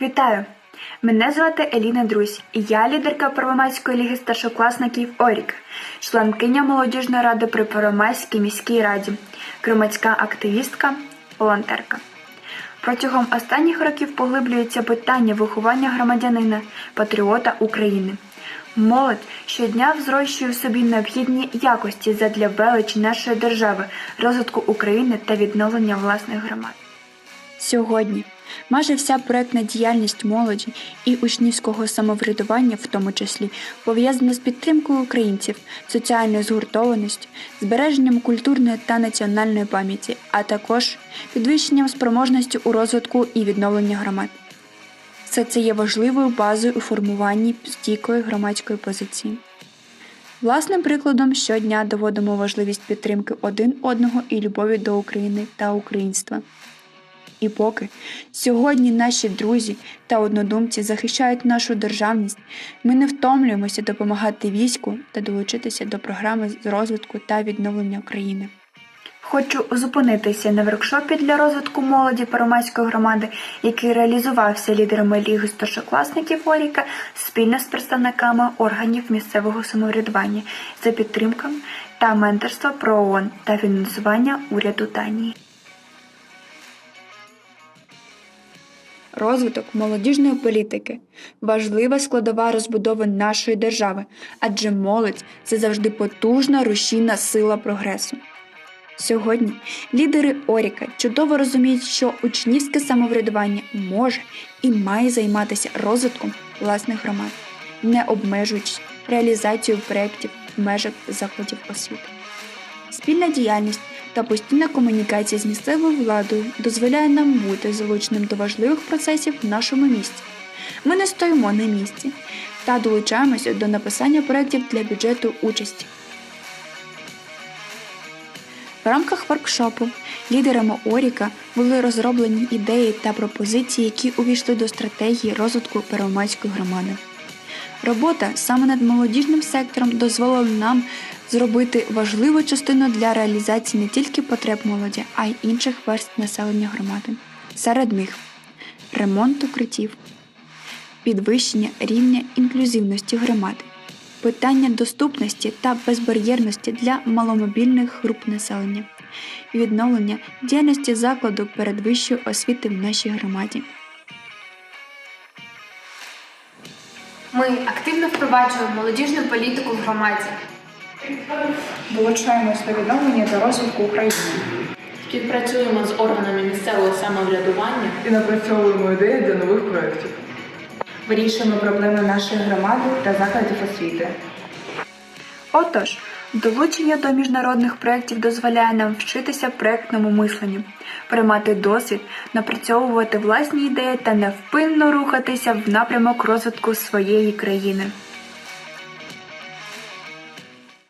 Вітаю! Мене звати Еліна Друзь, і я лідерка Первомайської ліги старшокласників Орік, членкиня молодіжної ради при Первомайській міській раді, громадська активістка, волонтерка. Протягом останніх років поглиблюється питання виховання громадянина, патріота України. Молодь щодня взрощує в собі необхідні якості задля величі нашої держави, розвитку України та відновлення власних громад. Сьогодні майже вся проектна діяльність молоді і учнівського самоврядування, в тому числі, пов'язана з підтримкою українців, соціальною згуртованістю, збереженням культурної та національної пам'яті, а також підвищенням спроможності у розвитку і відновленні громад. Все це є важливою базою у формуванні стійкої громадської позиції. Власним прикладом щодня доводимо важливість підтримки один одного і любові до України та українства. І поки сьогодні наші друзі та однодумці захищають нашу державність, ми не втомлюємося допомагати війську та долучитися до програми з розвитку та відновлення України. Хочу зупинитися на воркшопі для розвитку молоді Первомайської громади, який реалізувався лідерами Ліги старшокласників Оріка спільно з представниками органів місцевого самоврядування за підтримками та менторства про ООН та фінансування уряду Данії. Розвиток молодіжної політики важлива складова розбудови нашої держави, адже молодь це завжди потужна рушійна сила прогресу. Сьогодні лідери Оріка чудово розуміють, що учнівське самоврядування може і має займатися розвитком власних громад, не обмежуючись реалізацією проєктів в межах закладів освіти. Спільна діяльність та постійна комунікація з місцевою владою дозволяє нам бути залученим до важливих процесів в нашому місті. Ми не стоїмо на місці та долучаємося до написання проєктів для бюджету участі. В рамках воркшопу лідерами Оріка були розроблені ідеї та пропозиції, які увійшли до стратегії розвитку Первомайської громади. Робота саме над молодіжним сектором дозволила нам зробити важливу частину для реалізації не тільки потреб молоді, а й інших верств населення громади. Серед них ремонт укриттів, підвищення рівня інклюзивності громади, питання доступності та безбар'єрності для маломобільних груп населення, відновлення діяльності закладу передвищої освіти в нашій громаді. Ми активно впроваджуємо молодіжну політику в громаді. Долучаємось до відновлення та розвитку України Співпрацюємо з органами місцевого самоврядування і напрацьовуємо ідеї для нових проєктів. вирішуємо проблеми нашої громади та закладів освіти. Отож, долучення до міжнародних проєктів дозволяє нам вчитися проєктному мисленню, приймати досвід, напрацьовувати власні ідеї та невпинно рухатися в напрямок розвитку своєї країни.